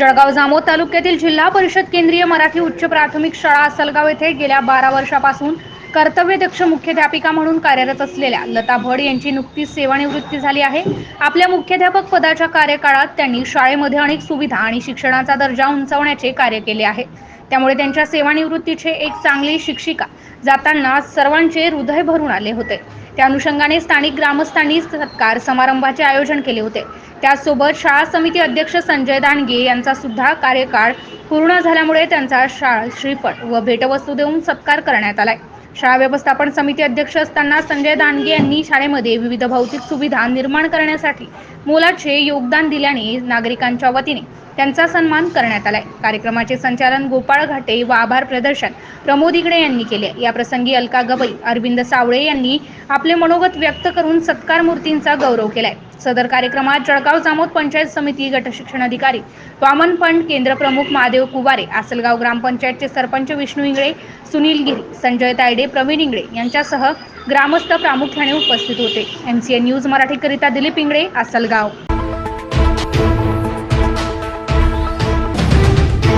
जळगाव जामोद तालुक्यातील जिल्हा परिषद केंद्रीय मराठी उच्च प्राथमिक शाळा असलगाव येथे गेल्या बारा वर्षापासून कर्तव्यदक्ष मुख्याध्यापिका म्हणून कार्यरत असलेल्या लता भड यांची नुकतीच सेवानिवृत्ती झाली आहे. आपल्या मुख्याध्यापक पदाच्या कार्यकाळात त्यांनी शाळेमध्ये अनेक सुविधा आणि शिक्षणाचा दर्जा उंचावण्याचे कार्य केले आहे. त्यामुळे त्यांच्या सेवानिवृत्तीचे एक चांगली शिक्षिका जाताना सर्वांचे हृदय भरून आले होते. त्या अनुषंगाने स्थानिक ग्रामस्थांनी सत्कार समारंभाचे आयोजन केले होते. त्याचसोबत शाळा समिती अध्यक्ष संजय दांडगे यांचा सुद्धा कार्यकाळ पूर्ण झाल्यामुळे त्यांचा शाळा श्रीफळ व भेटवस्तू देऊन सत्कार करण्यात आलाय. शाळा व्यवस्थापन समिती अध्यक्ष असताना संजय दांडगे यांनी शाळेमध्ये विविध भौतिक सुविधा निर्माण करण्यासाठी मोलाचे योगदान दिल्याने नागरिकांच्या वतीने त्यांचा सन्मान करण्यात आलाय. कार्यक्रमाचे संचालन गोपाळ घाटे व आभार प्रदर्शन प्रमोद इगडे यांनी केले. या प्रसंगी अलका गवई अरविंद सावळे यांनी आपले मनोगत व्यक्त करून सत्कार मूर्तींचा गौरव केलाय. सदर कार्यक्रमात जळगाव जामोद पंचायत समिती गट शिक्षण अधिकारी वामन फंड केंद्र प्रमुख महादेव कुवारे आसलगाव ग्रामपंचायतचे सरपंच विष्णू इंगळे सुनील गिरी संजय तायडे प्रवीण इंगळे यांच्यासह ग्रामस्थ प्रामुख्याने उपस्थित होते. एम सी एन न्यूज मराठीकरिता दिलीप इंगळे आसलगाव.